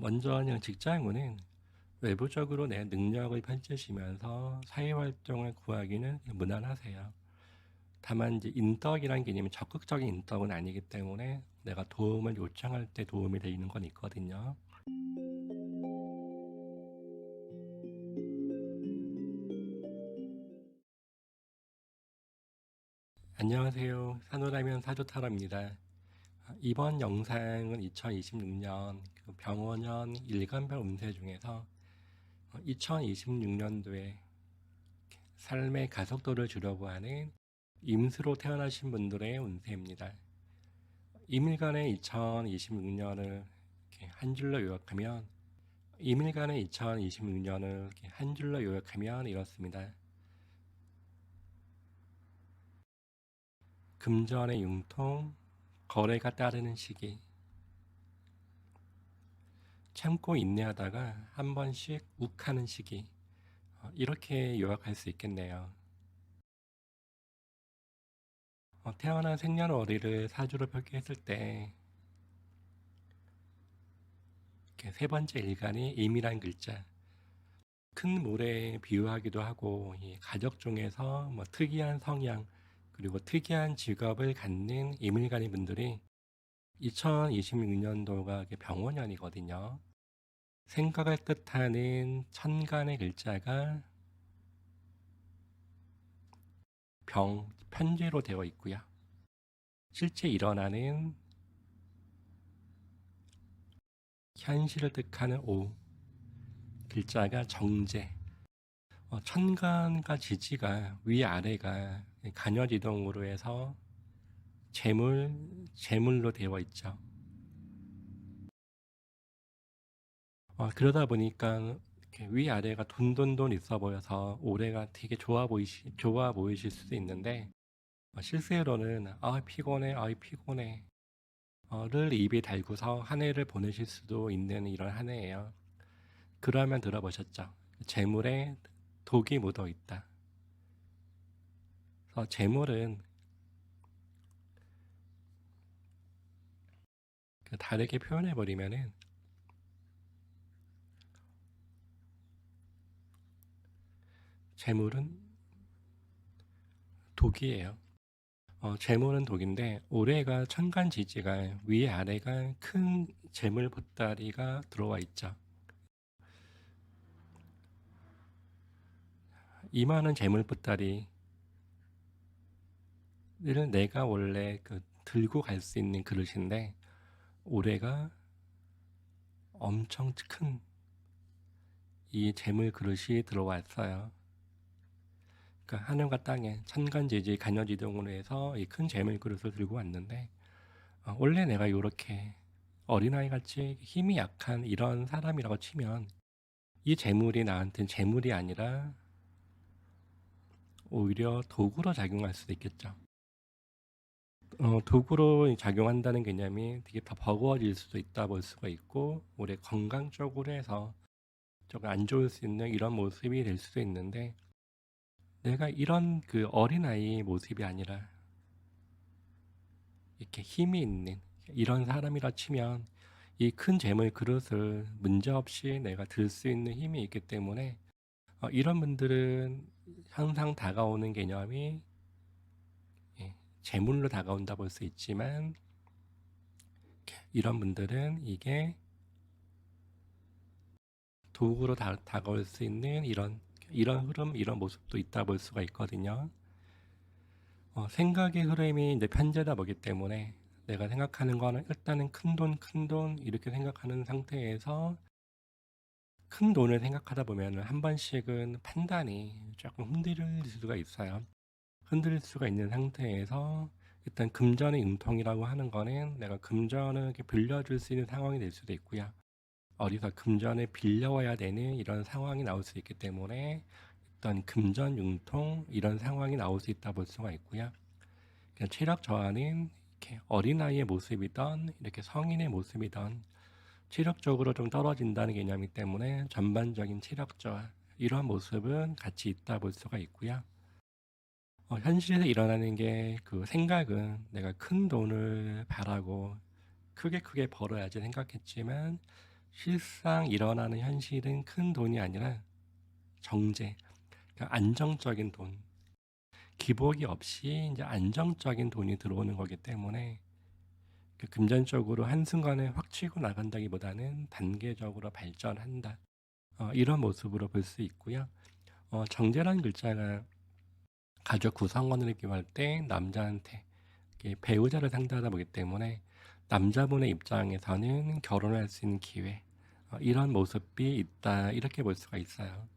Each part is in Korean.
먼저 그냥 직장운은 외부적으로 내 능력을 펼치시면서 사회활동을 구하기는 무난하세요. 다만 이제 인덕이란 개념이 적극적인 인덕은 아니기 때문에 내가 도움을 요청할 때 도움이 되는 건 있거든요. 안녕하세요. 산후라면 사주타로입니다. 아, 이번 영상은 2026년 그 병원년 일간별 운세 중에서 2026년도에 삶의 가속도를 주려고 하는 임수로 태어나신 분들의 운세입니다. 임일간의 2026년을 한 줄로 요약하면 임일간의 2026년을 한 줄로 요약하면 이렇습니다. 금전의 융통, 거래가 따르는 시기. 참고 인내하다가 한 번씩 욱하는 시기. 어, 이렇게 요약할 수 있겠네요. 어, 태어난 생년월일을 사주로 표기했을 때, 세 번째 일간이 임이란 글자. 큰 물에 비유하기도 하고, 가족 중에서 뭐 특이한 성향, 그리고 특이한 직업을 갖는 이물간이 분들이 2026년도가 병원년이거든요. 생각을 뜻하는 천간의 글자가 병, 편제로 되어 있고요. 실제 일어나는 현실을 뜻하는 오, 글자가 정제. 어, 천간과 지지가 위아래가 간여지동으로 해서 재물, 재물로 되어 있죠. 어, 그러다 보니까 위아래가 돈돈돈 있어 보여서 올해가 되게 좋아 보이시, 좋아 보이실 수도 있는데 어, 실제로는 아 피곤해, 아 피곤해 를 입에 달고서 한 해를 보내실 수도 있는 이런 한 해예요. 그러면 들어보셨죠? 재물에 독이 묻어 있다. 그래서 재물은 그 다르게 표현해 버리면은 재물은 독이에요. 어, 재물은 독인데 올해가 천간지지가 위 아래가 큰 재물 보따리가 들어와 있죠. 이 많은 재물 보따리를 내가 원래 그 들고 갈 수 있는 그릇인데 올해가 엄청 큰 이 재물 그릇이 들어왔어요. 그러니까 하늘과 땅에 천간지지 간여지동으로 해서 이 큰 재물 그릇을 들고 왔는데 어, 원래 내가 이렇게 어린아이 같이 힘이 약한 이런 사람이라고 치면 이 재물이 나한테는 재물이 아니라 오히려 도구로 작용할 수도 있겠죠. 어, 도구로 작용한다는 개념이 되게 더 버거워질 수도 있다 볼 수가 있고 올해 건강 적으로 해서 조금 안 좋을 수 있는 이런 모습이 될 수도 있는데 내가 이런 그 어린아이 모습이 아니라 이렇게 힘이 있는 이런 사람이라 치면 이 큰 재물 그릇을 문제없이 내가 들 수 있는 힘이 있기 때문에 어, 이런 분들은 항상 다가오는 개념이 예, 재물로 다가온다 볼 수 있지만 이런 분들은 이게 도구로 다, 다가올 수 있는 이런 이런 흐름, 이런 모습도 있다 볼 수가 있거든요. 어, 생각의 흐름이 이제 편제다 보기 때문에 내가 생각하는 거는 일단은 큰 돈, 큰 돈 이렇게 생각하는 상태에서 큰 돈을 생각하다 보면 한 번씩은 판단이 조금 흔들릴 수가 있어요. 흔들릴 수가 있는 상태에서 일단 금전의 융통이라고 하는 거는 내가 금전을 이렇게 빌려줄 수 있는 상황이 될 수도 있고요. 어디서 금전을 빌려와야 되는 이런 상황이 나올 수 있기 때문에 일단 금전 융통 이런 상황이 나올 수 있다 볼 수가 있고요. 체력 저하는 이렇게 어린아이의 모습이던 이렇게 성인의 모습이던 체력적으로 좀 떨어진다는 개념이기 때문에 전반적인 체력 저하 이러한 모습은 같이 있다 볼 수가 있고요. 어, 현실에서 일어나는 게 그 생각은 내가 큰 돈을 바라고 크게 크게 벌어야지 생각했지만 실상 일어나는 현실은 큰 돈이 아니라 정제, 그러니까 안정적인 돈, 기복이 없이 이제 안정적인 돈이 들어오는 거기 때문에 그 금전적으로 한순간에 확 치고 나간다기보다는 단계적으로 발전한다. 어, 이런 모습으로 볼 수 있고요. 어, 정제라는 글자가 가족 구성원을 기할 때 남자한테 배우자를 상대하다 보기 때문에 남자분의 입장에서는 결혼할 수 있는 기회 어, 이런 모습이 있다 이렇게 볼 수가 있어요.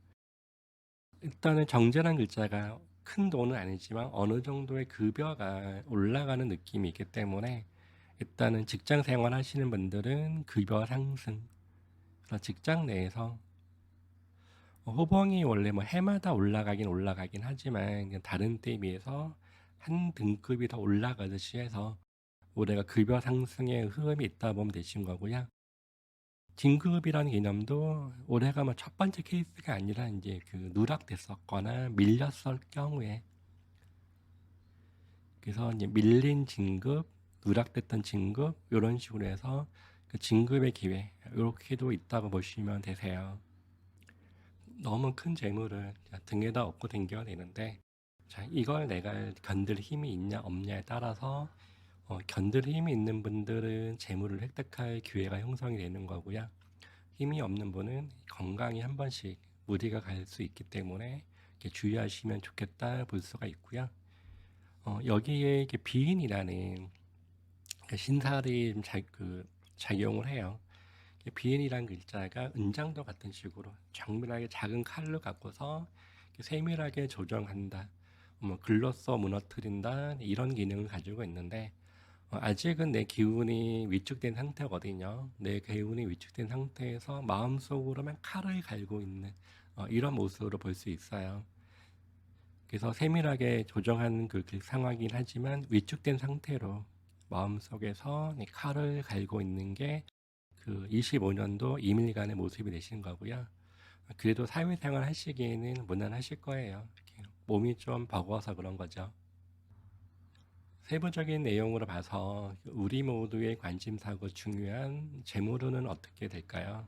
일단은 정제라는 글자가 큰 돈은 아니지만 어느 정도의 급여가 올라가는 느낌이 있기 때문에 일단은 직장 생활 하시는 분들은 급여 상승 그래서 직장 내에서 어, 호봉이 원래 뭐 해마다 올라가긴 올라가긴 하지만 그냥 다른 때에 비해서 한 등급이 더 올라가듯이 해서 올해가 급여 상승의 흐름이 있다 보면 되신 거고요. 진급이라는 개념도 올해가 뭐 첫 번째 케이스가 아니라 이제 그 누락됐었거나 밀렸을 경우에 그래서 이제 밀린 진급, 누락됐던 진급 이런 식으로 해서 그 진급의 기회 이렇게도 있다고 보시면 되세요. 너무 큰 재물을 등에다 업고 댕겨야 되는데 자 이걸 내가 견딜 힘이 있냐 없냐에 따라서 어, 견딜 힘이 있는 분들은 재물을 획득할 기회가 형성이 되는 거고요. 힘이 없는 분은 건강이 한 번씩 무리가 갈 수 있기 때문에 주의하시면 좋겠다 볼 수가 있고요. 어, 여기에 비인이라는 그 신살이 좀 자, 그 작용을 해요. 비인이란 글자가 은장도 같은 식으로 정밀하게 작은 칼로 갖고서 세밀하게 조정한다. 뭐 글로써 무너뜨린다 이런 기능을 가지고 있는데 어, 아직은 내 기운이 위축된 상태거든요. 내 기운이 위축된 상태에서 마음속으로만 칼을 갈고 있는 어, 이런 모습으로 볼 수 있어요. 그래서 세밀하게 조정하는 그, 그 상황이긴 하지만 위축된 상태로 마음속에서 이 칼을 갈고 있는 게 그 25년도 2밀간의 모습이 되시는 거고요. 그래도 사회생활 하시기에는 무난하실 거예요. 몸이 좀 버거워서 그런 거죠. 세부적인 내용으로 봐서 우리 모두의 관심사고 중요한 재물운은 어떻게 될까요?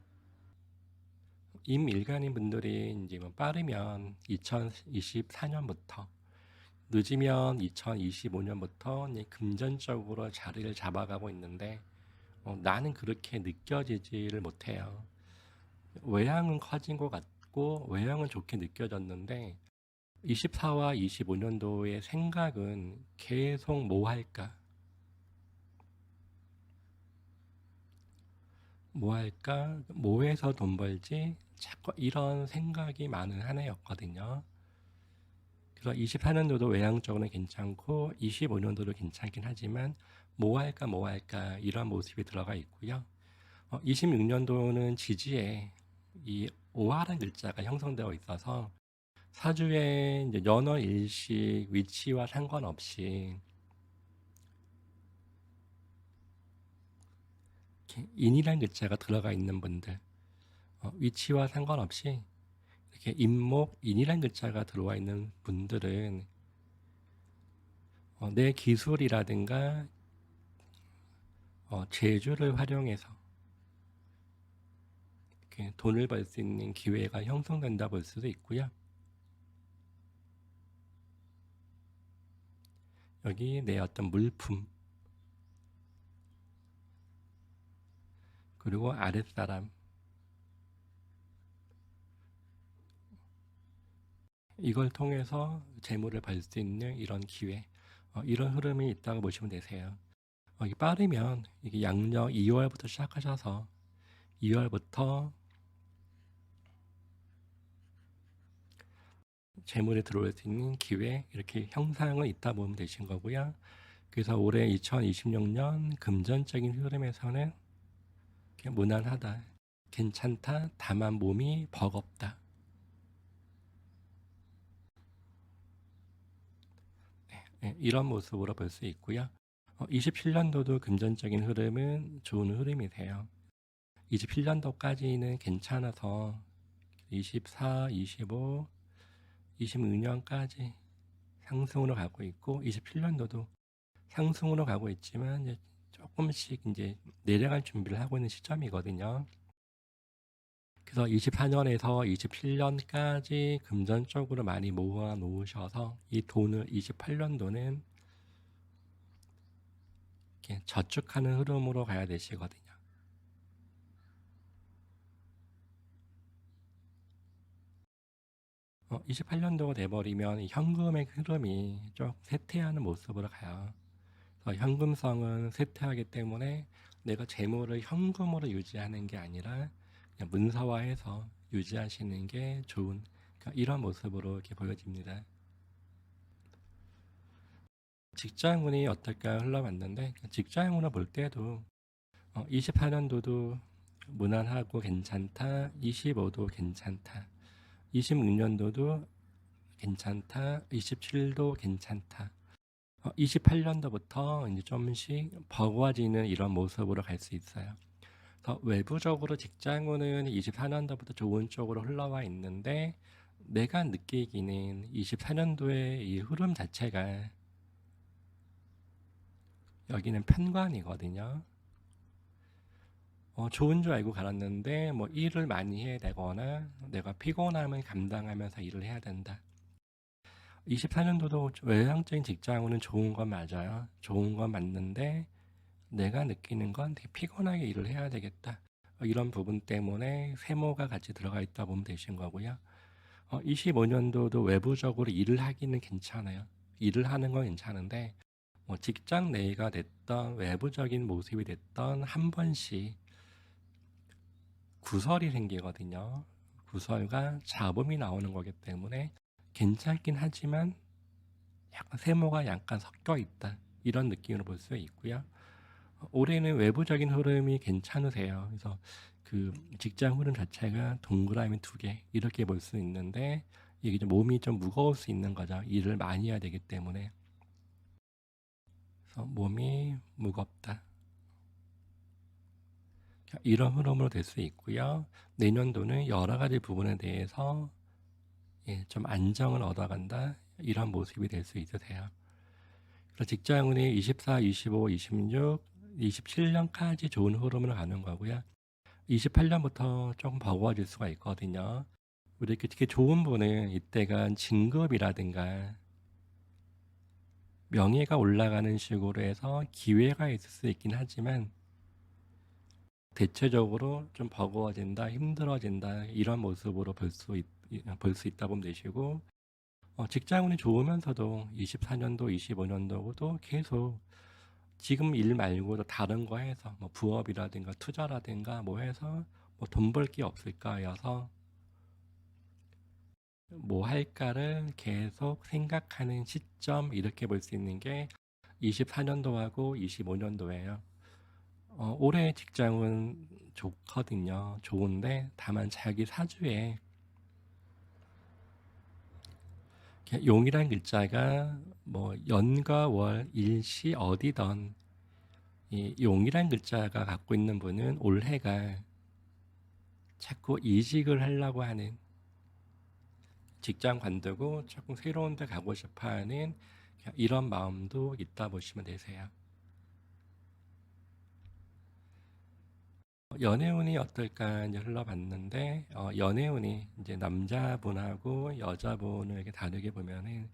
임일간인 분들이 이제 뭐 빠르면 2024년부터 늦으면 2025년부터 금전적으로 자리를 잡아가고 있는데 어, 나는 그렇게 느껴지지를 못해요. 외향은 커진 것 같고 외향은 좋게 느껴졌는데 24와 25년도의 생각은 계속 뭐 할까? 뭐 할까? 뭐해서 돈 벌지? 자꾸 이런 생각이 많은 한 해였거든요. 그래서 24년도도 외향적으로는 괜찮고 25년도도 괜찮긴 하지만 뭐 할까 뭐 할까 이런 모습이 들어가 있고요. 어, 26년도는 지지에 이 오화라는 글자가 형성되어 있어서 사주의 연어 일식 위치와 상관없이 인이라는 글자가 들어가 있는 분들 어, 위치와 상관없이 이렇게 임목 인이라는 글자가 들어와 있는 분들은 어, 내 기술이라든가 어, 재주를 활용해서 이렇게 돈을 벌 수 있는 기회가 형성된다 볼 수도 있고요. 여기 내 어떤 물품 그리고 아랫사람 이걸 통해서 재물을 벌 수 있는 이런 기회 어, 이런 흐름이 있다고 보시면 되세요. 어, 이게 빠르면 이게 양력 2월부터 시작하셔서 2월부터 재물에 들어올 수 있는 기회 이렇게 형상은 있다 보면 되신 거고요. 그래서 올해 2026년 금전적인 흐름에서는 무난하다, 괜찮다, 다만 몸이 버겁다. 네, 네, 이런 모습으로 볼 수 있고요. 어, 27년도도 금전적인 흐름은 좋은 흐름이세요. 27년도까지는 괜찮아서 24, 25, 26년까지 상승으로 가고 있고 27년도도 상승으로 가고 있지만 이제 조금씩 이제 내려갈 준비를 하고 있는 시점이거든요. 그래서 24년에서 27년까지 금전적으로 많이 모아 놓으셔서 이 돈을 28년도는 이렇게 저축하는 흐름으로 가야 되시거든요. 어, 28년도가 돼버리면 이 현금의 흐름이 좀 쇠퇴하는 모습으로 가요. 현금성은 쇠퇴하기 때문에 내가 재물을 현금으로 유지하는 게 아니라 문서화해서 유지하시는 게 좋은 그러니까 이런 모습으로 이렇게 보여집니다. 직장운이 어떨까 흘러봤는데 직장운을 볼 때도 어, 24년도도 무난하고 괜찮다, 25도 괜찮다, 26년도도 괜찮다, 27도 괜찮다. 어, 28년도부터 이제 좀씩 버거워지는 이런 모습으로 갈 수 있어요. 그래서 외부적으로 직장운은 24년도부터 좋은 쪽으로 흘러와 있는데 내가 느끼기는 24년도의 이 흐름 자체가 여기는 편관이거든요. 어, 좋은 줄 알고 갈았는데 뭐 일을 많이 해야 되거나 내가 피곤함을 감당하면서 일을 해야 된다. 24년도도 외향적인 직장으로는 좋은 건 맞아요. 좋은 건 맞는데 내가 느끼는 건 되게 피곤하게 일을 해야 되겠다. 어, 이런 부분 때문에 세모가 같이 들어가 있다 보면 되신 거고요. 어, 25년도도 외부적으로 일을 하기는 괜찮아요. 일을 하는 건 괜찮은데 뭐 직장 내가 됐던 외부적인 모습이 됐던 한 번씩 구설이 생기거든요. 구설과 잡음이 나오는 거기 때문에 괜찮긴 하지만 약간 세모가 약간 섞여 있다. 이런 느낌으로 볼 수 있고요. 올해는 외부적인 흐름이 괜찮으세요. 그래서 그 직장 흐름 자체가 동그라미 두 개 이렇게 볼 수 있는데 이게 좀 몸이 좀 무거울 수 있는 거죠. 일을 많이 해야 되기 때문에. 그래서 몸이 무겁다. 이런 흐름으로 될 수 있고요. 내년도는 여러 가지 부분에 대해서 예, 좀 안정을 얻어간다. 이런 모습이 될 수 있으세요. 그래서 직장운이 24, 25, 26, 27년까지 좋은 흐름으로 가는 거고요. 28년부터 조금 버거워질 수가 있거든요. 우리 특히 좋은 분은 이때가 진급이라든가 명예가 올라가는 식으로 해서 기회가 있을 수 있긴 하지만 대체적으로 좀 버거워진다, 힘들어진다 이런 모습으로 볼 수 볼 수 있다 보면 되시고 어, 직장운이 좋으면서도 24년도, 25년도도 계속 지금 일 말고도 다른 거 해서 뭐 부업이라든가 투자라든가 뭐 해서 뭐 돈 벌 게 없을까여서 뭐 할까를 계속 생각하는 시점 이렇게 볼 수 있는 게 24년도하고 25년도예요. 어, 올해 직장은 좋거든요. 좋은데 다만 자기 사주에 용이란 글자가 뭐 연과 월, 일시 어디던 이 용이란 글자가 갖고 있는 분은 올해가 자꾸 이직을 하려고 하는 직장 관두고 조금 새로운 데 가고 싶어 하는 이런 마음도 있다 보시면 되세요. 연애운이 어떨까 이제 흘러봤는데 어, 연애운이 이제 남자분하고 여자분을 이렇게 다르게 보면은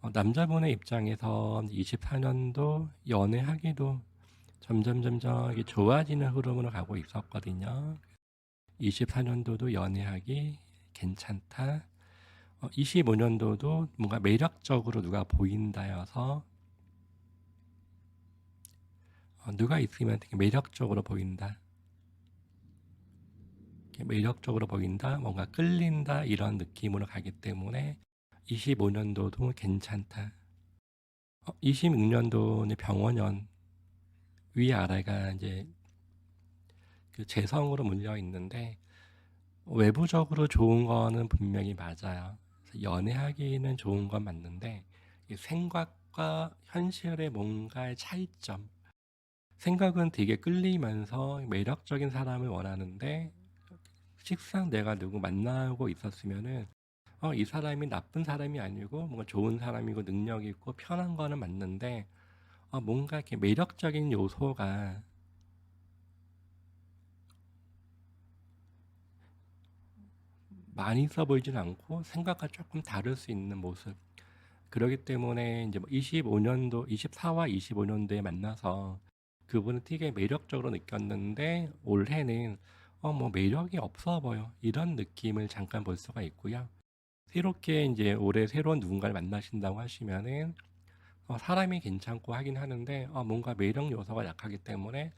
어, 남자분의 입장에서 24년도 연애하기도 점점 점점 좋아지는 흐름으로 가고 있었거든요. 24년도도 연애하기 괜찮다. 어, 25년도도 뭔가 매력적으로 누가 보인다여서 어, 누가 있으면 되게 매력적으로 보인다. 매력적으로 보인다, 뭔가 끌린다 이런 느낌으로 가기 때문에 25년도도 괜찮다. 어, 26년도는 병원연 위아래가 이제 그 재성으로 물려 있는데 외부적으로 좋은 거는 분명히 맞아요. 연애하기는 좋은 건 맞는데 생각과 현실의 뭔가의 차이점. 생각은 되게 끌리면서 매력적인 사람을 원하는데 식상 내가 누구 만나고 있었으면은 어, 이 사람이 나쁜 사람이 아니고 뭔가 좋은 사람이고 능력 있고 편한 거는 맞는데 어, 뭔가 이렇게 매력적인 요소가 많이 있어 보이진 않고 생각과 조금 다를 수 있는 모습. 그러기 때문에 이제 뭐 25년도, 24와 25년도에 만나서 그분은 되게 매력적으로 느꼈는데 올해는 어, 뭐 매력이 없어 보여. 이런 느낌을 잠깐 볼 수가 있고요. 새롭게 이제 올해 새로운 누군가를 만나신다고 하시면은 어, 사람이 괜찮고 하긴 하는데 어, 뭔가 매력 요소가 약하기 때문에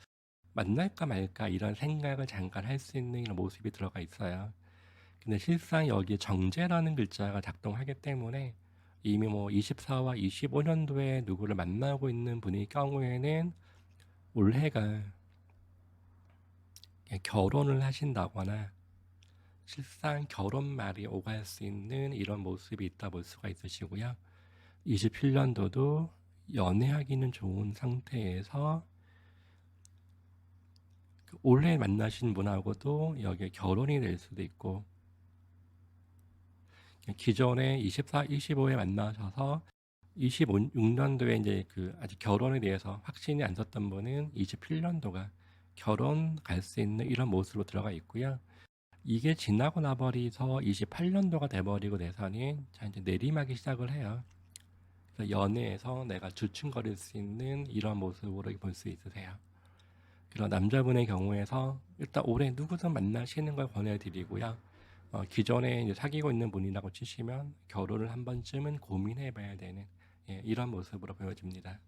만날까 말까 이런 생각을 잠깐 할 수 있는 이런 모습이 들어가 있어요. 근데 실상 여기에 정제라는 글자가 작동하기 때문에 이미 뭐 24와 25년도에 누구를 만나고 있는 분의 경우에는 올해가 결혼을 하신다거나 실상 결혼 말이 오갈 수 있는 이런 모습이 있다 볼 수가 있으시고요. 27년도도 연애하기는 좋은 상태에서 그 올해 만나신 분하고도 여기에 결혼이 될 수도 있고 기존에 24, 25에 만나셔서 26년도에 이제 그 아직 결혼에 대해서 확신이 안 섰던 분은 27년도가 결혼 갈 수 있는 이런 모습으로 들어가 있고요. 이게 지나고 나버리서 28년도가 돼버리고 내서는 자 이제 내리막이 시작을 해요. 그래서 연애에서 내가 주춤거릴 수 있는 이런 모습으로 볼 수 있으세요. 그런 남자분의 경우에서 일단 올해 누구든 만나시는 걸 권해드리고요. 어, 기존에 사귀고 있는 분이라고 치시면 결혼을 한 번쯤은 고민해봐야 되는 예, 이런 모습으로 보여집니다.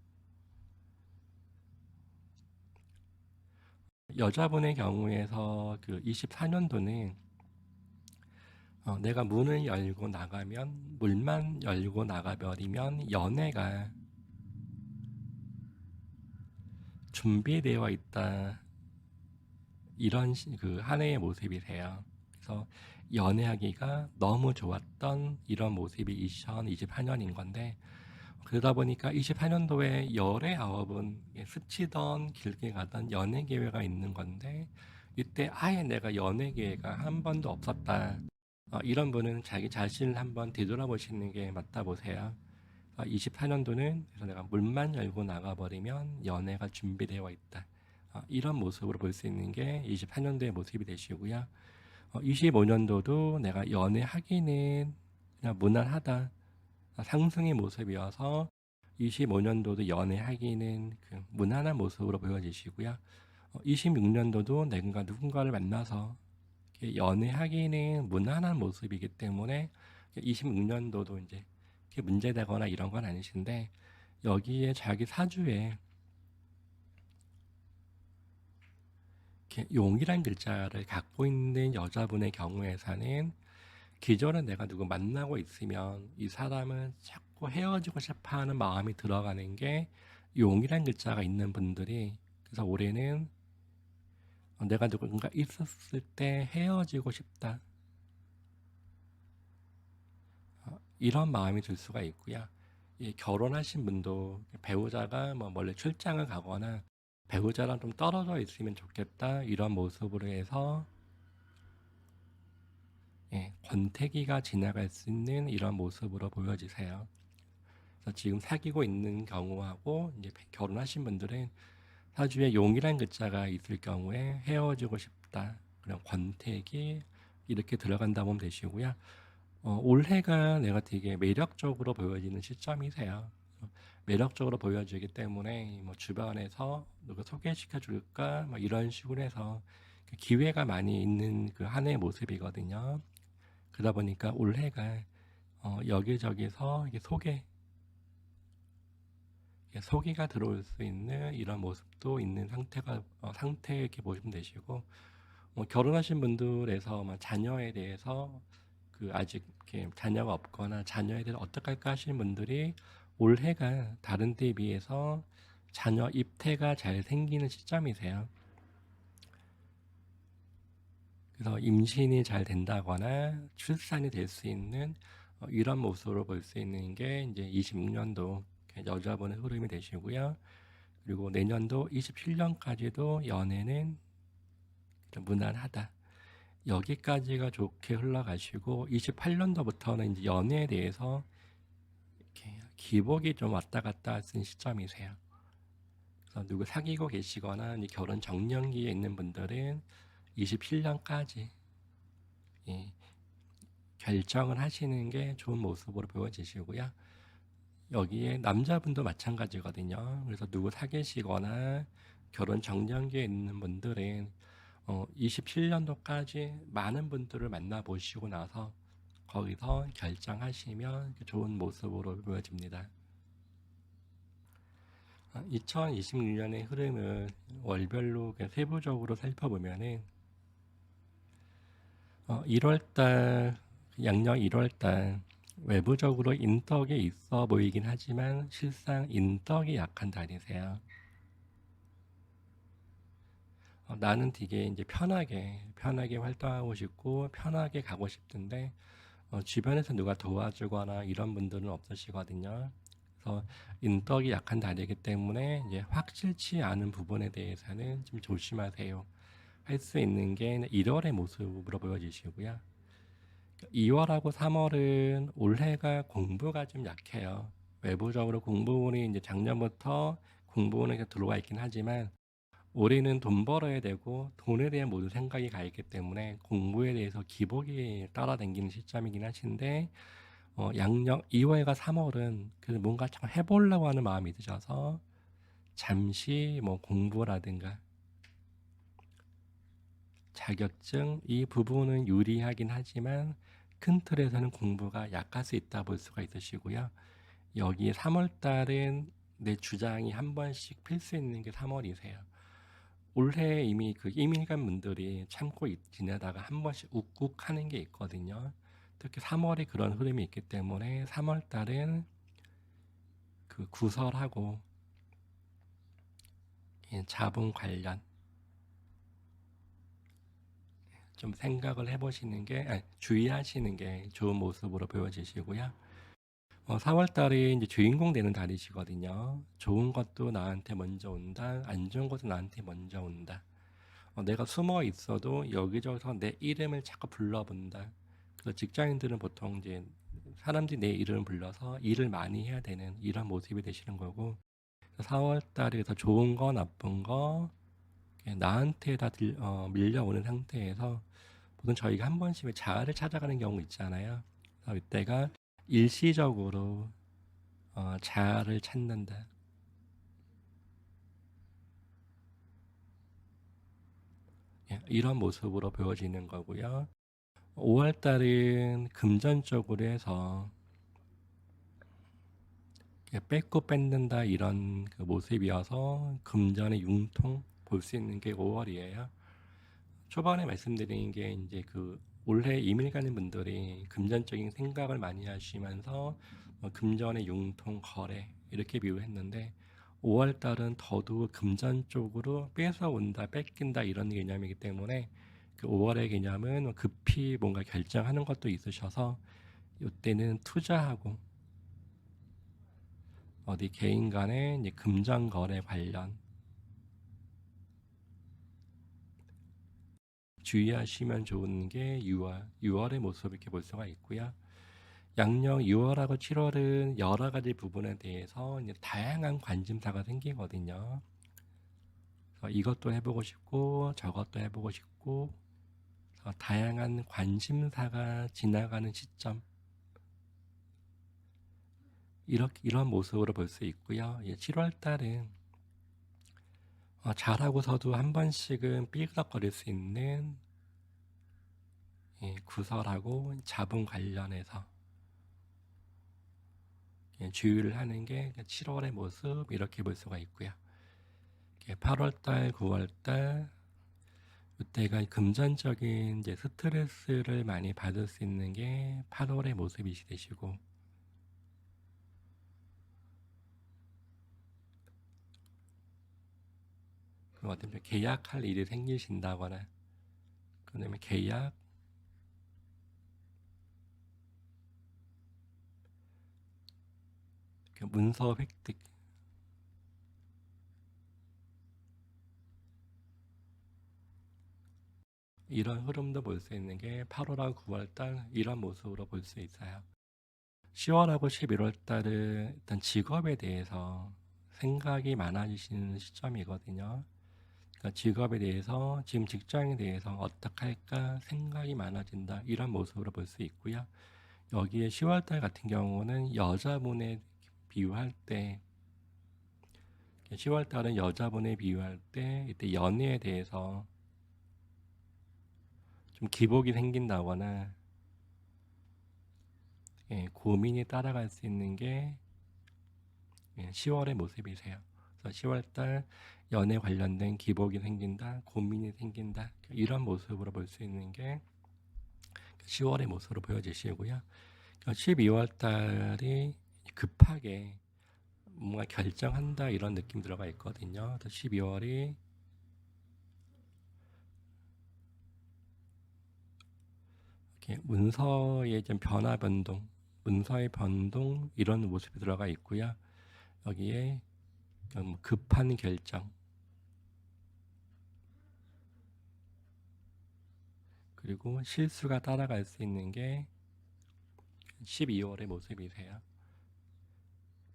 여자분의 경우에서 그 24년도는 어, 내가 문을 열고 나가면 문만 열고 나가버리면 연애가 준비되어 있다 이런 그 한 해의 모습이세요. 그래서 연애하기가 너무 좋았던 이런 모습이 2024년인 건데 그러다 보니까 24년도에 열의 아홉은 스치던 길게 가던 연애 기회가 있는 건데 이때 아예 내가 연애 기회가 한 번도 없었다. 어, 이런 분은 자기 자신을 한번 되돌아보시는 게 맞다 보세요. 어, 24년도는 그래서 내가 문만 열고 나가버리면 연애가 준비되어 있다. 어, 이런 모습으로 볼 수 있는 게 24년도의 모습이 되시고요. 어, 25년도도 내가 연애하기는 그냥 무난하다. 상승의 모습이어서 25년도도 연애하기는 그 무난한 모습으로 보여지시고요. 26년도도 내가 누군가를 만나서 연애하기는 무난한 모습이기 때문에 26년도도 이제 문제되거나 이런 건 아니신데 여기에 자기 사주에 용이란 글자를 갖고 있는 여자분의 경우에서는 기존에 내가 누구 만나고 있으면 이 사람은 자꾸 헤어지고 싶어 하는 마음이 들어가는 게 용이란 글자가 있는 분들이 그래서 올해는 내가 누군가 있었을 때 헤어지고 싶다 어, 이런 마음이 들 수가 있고요. 이 결혼하신 분도 배우자가 뭐 멀리 출장을 가거나 배우자랑 좀 떨어져 있으면 좋겠다 이런 모습으로 해서 예, 권태기가 지나갈 수 있는 이런 모습으로 보여지세요. 그래서 지금 사귀고 있는 경우하고 이제 결혼하신 분들은 사주에 용이란 글자가 있을 경우에 헤어지고 싶다. 그런 권태기 이렇게 들어간다 보면 되시고요. 어, 올해가 내가 되게 매력적으로 보여지는 시점이세요. 매력적으로 보여지기 때문에 뭐 주변에서 누가 소개시켜 줄까 뭐 이런 식으로 해서 그 기회가 많이 있는 그 한 해의 모습이거든요. 그러다 보니까 올해가 어, 여기저기서 이게 소개 소개가 들어올 수 있는 이런 모습도 있는 상태가 어, 상태 이렇게 보시면 되시고 어, 결혼하신 분들에서 뭐 자녀에 대해서 그 아직 이렇게 자녀가 없거나 자녀에 대해서 어떻게 할까 하시는 분들이 올해가 다른 때에 비해서 자녀 입태가 잘 생기는 시점이세요. 그래서 임신이 잘 된다거나 출산이 될 수 있는 어, 이런 모습으로 볼 수 있는 게 이제 26년도 여자분의 흐름이 되시고요. 그리고 내년도 27년까지도 연애는 좀 무난하다. 여기까지가 좋게 흘러가시고 28년도부터는 이제 연애에 대해서 이렇게 기복이 좀 왔다 갔다 하는 시점이세요. 그래서 누구 사귀고 계시거나 결혼 정년기에 있는 분들은 27년까지 예, 결정을 하시는 게 좋은 모습으로 보여지시고요. 여기에 남자분도 마찬가지거든요. 그래서 누구 사귀시거나 결혼 정년기에 있는 분들은 어, 27년도까지 많은 분들을 만나보시고 나서 거기서 결정하시면 좋은 모습으로 보여집니다. 2026년의 흐름을 월별로 세부적으로 살펴보면은 어, 1월달 양력 1월달 외부적으로 인덕이 있어 보이긴 하지만 실상 인덕이 약한 달이세요. 어, 나는 되게 이제 편하게 편하게 활동하고 싶고 편하게 가고 싶은데 어, 주변에서 누가 도와주거나 이런 분들은 없으시거든요. 그래서 인덕이 약한 달이기 때문에 이제 확실치 않은 부분에 대해서는 좀 조심하세요. 할 수 있는 게 1월의 모습으로 보여지시고요. 2월하고 3월은 올해가 공부가 좀 약해요. 외부적으로 공부운이 이제 작년부터 공부운에 들어와 있긴 하지만 올해는 돈 벌어야 되고 돈에 대한 모든 생각이 가 있기 때문에 공부에 대해서 기복이 따라다니는 시점이긴 하신데 어, 양력 2월과 3월은 그 뭔가 참 해보려고 하는 마음이 드셔서 잠시 뭐 공부라든가 자격증 이 부분은 유리하긴 하지만 큰 틀에서는 공부가 약할 수 있다 볼 수가 있으시고요. 여기 3월 달은 내 주장이 한 번씩 필수 있는 게 3월이세요. 올해 이미 그 이민간 분들이 참고 있- 지내다가 한 번씩 욱욱 하는 게 있거든요. 특히 3월에 그런 흐름이 있기 때문에 3월 달은 그 구설하고 예, 자본 관련 좀 생각을 해보시는 게 아니, 주의하시는 게 좋은 모습으로 보여지시고요. 어, 4월 달이 이제 주인공 되는 달이시거든요. 좋은 것도 나한테 먼저 온다. 안 좋은 것도 나한테 먼저 온다. 어, 내가 숨어 있어도 여기저기서 내 이름을 자꾸 불러본다. 그래서 직장인들은 보통 이제 사람들이 내 이름을 불러서 일을 많이 해야 되는 이런 모습이 되시는 거고 4월 달에 더 좋은 거 나쁜 거 나한테 다 들, 어, 밀려오는 상태에서 보통 저희가 한 번씩 자아를 찾아가는 경우 있잖아요. 그래서 이때가 일시적으로 어, 자아를 찾는다. 예, 이런 모습으로 보여지는 거고요. 5월 달은 금전적으로 해서 뺏고 뺏는다 이런 그 모습이어서 금전의 융통 볼 수 있는 게 5월이에요. 초반에 말씀드린 게 이제 그 올해 이민 가는 분들이 금전적인 생각을 많이 하시면서 어, 금전의 융통 거래 이렇게 비유했는데 5월 달은 더더욱 금전 쪽으로 뺏어 온다, 뺏긴다 이런 개념이기 때문에 그 5월의 개념은 급히 뭔가 결정하는 것도 있으셔서 이때는 투자하고 어디 개인 간의 금전 거래 관련 주의하시면 좋은 게 6월, 6월의 모습 이렇게 볼 수가 있고요. 양력 6월하고 7월은 여러 가지 부분에 대해서 다양한 관심사가 생기거든요. 이것도 해보고 싶고 저것도 해보고 싶고 그래서 다양한 관심사가 지나가는 시점 이렇게 이런 모습으로 볼 수 있고요. 7월 달은 어, 잘하고서도 한 번씩은 삐그덕거릴 수 있는 예, 구설하고 자본 관련해서 예, 주의를 하는 게 7월의 모습 이렇게 볼 수가 있고요. 8월달, 9월달 이때가 금전적인 이제 스트레스를 많이 받을 수 있는 게 8월의 모습이 되시고 그럼 좀 계약할 일이 생기신다거나 그다음에 계약 그 문서 획득 이런 흐름도 볼 수 있는 게 8월하고 9월 달 이런 모습으로 볼 수 있어요. 10월하고 11월 달은 일단 직업에 대해서 생각이 많아지시는 시점이거든요. 그러니까 직업에 대해서 지금 직장에 대해서 어떻게 할까 생각이 많아진다 이런 모습으로 볼 수 있고요. 여기에 10월달 같은 경우는 여자분에 비유할 때 10월달은 여자분에 비유할 때 이때 연애에 대해서 좀 기복이 생긴다거나 예, 고민이 따라갈 수 있는 게 예, 10월의 모습이세요. 그래서 10월달 연애 관련된 기복이 생긴다, 고민이 생긴다 이런 모습으로 볼 수 있는 게 10월의 모습으로 보여지시고요. 12월 달이 급하게 뭔가 결정한다 이런 느낌 들어가 있거든요. 12월이 이렇게 문서의 좀 변화 변동, 문서의 변동 이런 모습이 들어가 있고요. 여기에 좀 급한 결정 그리고 실수가 따라갈 수 있는 게 12월의 모습이세요.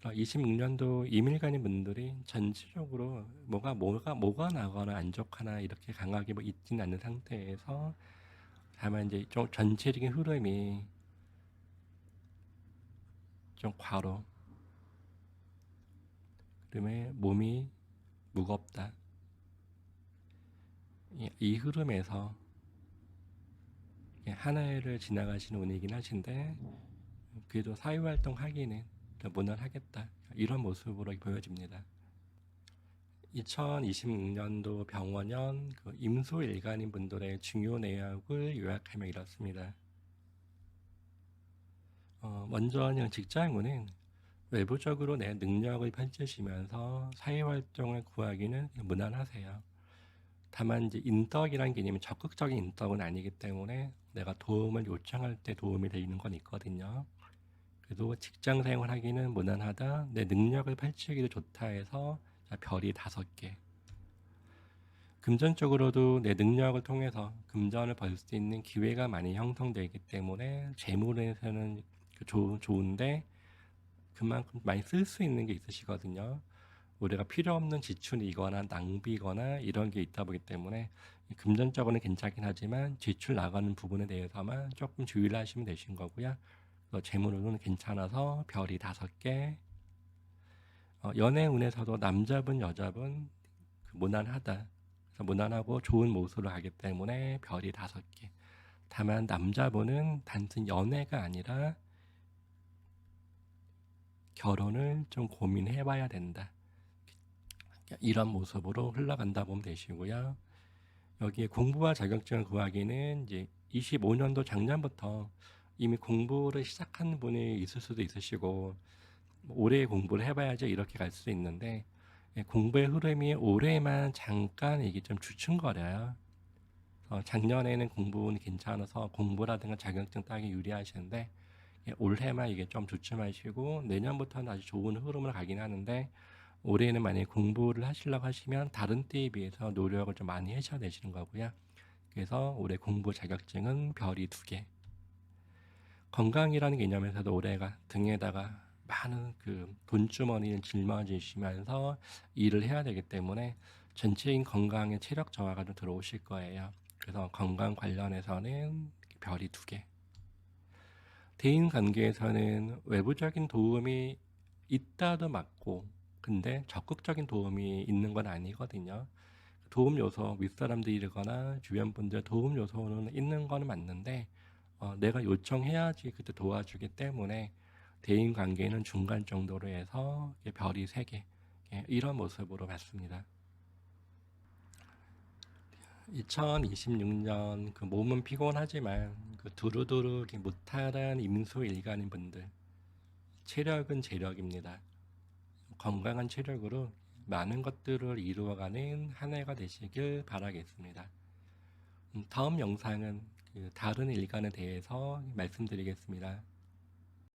26년도 이민간인 분들이 전체적으로 뭐가 뭐가 뭐가 나거나 안 좋거나 이렇게 강하게 뭐 있지는 않는 상태에서 다만 이제 좀 전체적인 흐름이 좀 과로 그다음에 몸이 무겁다 이, 이 흐름에서 한 해를 지나가시는 운이긴 하신데 그래도 사회활동 하기는 무난하겠다 이런 모습으로 보여집니다. 2026년도 병원연 그 임수 일간인 분들의 중요 내역을 요약하면 이렇습니다. 어, 먼저 직장운은 외부적으로 내 능력을 펼치시면서 사회활동을 구하기는 무난하세요. 다만 이제 인덕이라는 개념이 적극적인 인덕은 아니기 때문에 내가 도움을 요청할 때 도움이 되는 건 있거든요. 그래도 직장 생활하기는 무난하다. 내 능력을 펼치기도 좋다 해서 별이 다섯 개. 금전적으로도 내 능력을 통해서 금전을 벌 수 있는 기회가 많이 형성되기 때문에 재물에서는 좋, 좋은데 그만큼 많이 쓸 수 있는 게 있으시거든요. 우리가 필요 없는 지출이거나 낭비거나 이런 게 있다 보기 때문에 금전적으로는 괜찮긴 하지만 지출 나가는 부분에 대해서만 조금 주의를 하시면 되신 거고요. 재물로는 괜찮아서 별이 다섯 개. 어, 연애 운에서도 남자분 여자분 그 무난하다. 그래서 무난하고 좋은 모습으로 가기 때문에 별이 다섯 개. 다만 남자분은 단순 연애가 아니라 결혼을 좀 고민해봐야 된다. 이런 모습으로 흘러간다 보면 되시고요. 여기에 공부와 자격증을 구하기는 이제 25년도 작년부터 이미 공부를 시작한 분이 있을 수도 있으시고 올해 공부를 해봐야지 이렇게 갈 수도 있는데 예, 공부의 흐름이 올해만 잠깐 이게 좀 주춤거려요. 어, 작년에는 공부는 괜찮아서 공부라든가 자격증 따기 유리하시는데 예, 올해만 이게 좀 주춤하시고 내년부터는 아주 좋은 흐름을 가긴 하는데 올해는 만약에 공부를 하시려고 하시면 다른 때에 비해서 노력을 좀 많이 하셔야 되시는 거고요. 그래서 올해 공부 자격증은 별이 두 개. 건강이라는 개념에서도 올해가 등에다가 많은 그 돈주머니를 짊어지시면서 일을 해야 되기 때문에 전체인 건강에 체력 저하가 좀 들어오실 거예요. 그래서 건강 관련해서는 별이 두 개. 대인 관계에서는 외부적인 도움이 있다도 맞고 근데 적극적인 도움이 있는 건 아니거든요. 도움 요소, 윗사람들이거나 주변 분들 도움 요소는 있는 거는 맞는데 어, 내가 요청해야지 그때 도와주기 때문에 대인 관계는 중간 정도로 해서 별이 세 개 이런 모습으로 봤습니다. 2026년 그 몸은 피곤하지만 그 두루두루 무탈한 임수 일간인 분들 체력은 재력입니다. 건강한 체력으로 많은 것들을 이루어가는 한 해가 되시길 바라겠습니다. 음, 다음 영상은 그 다른 일간에 대해서 말씀드리겠습니다.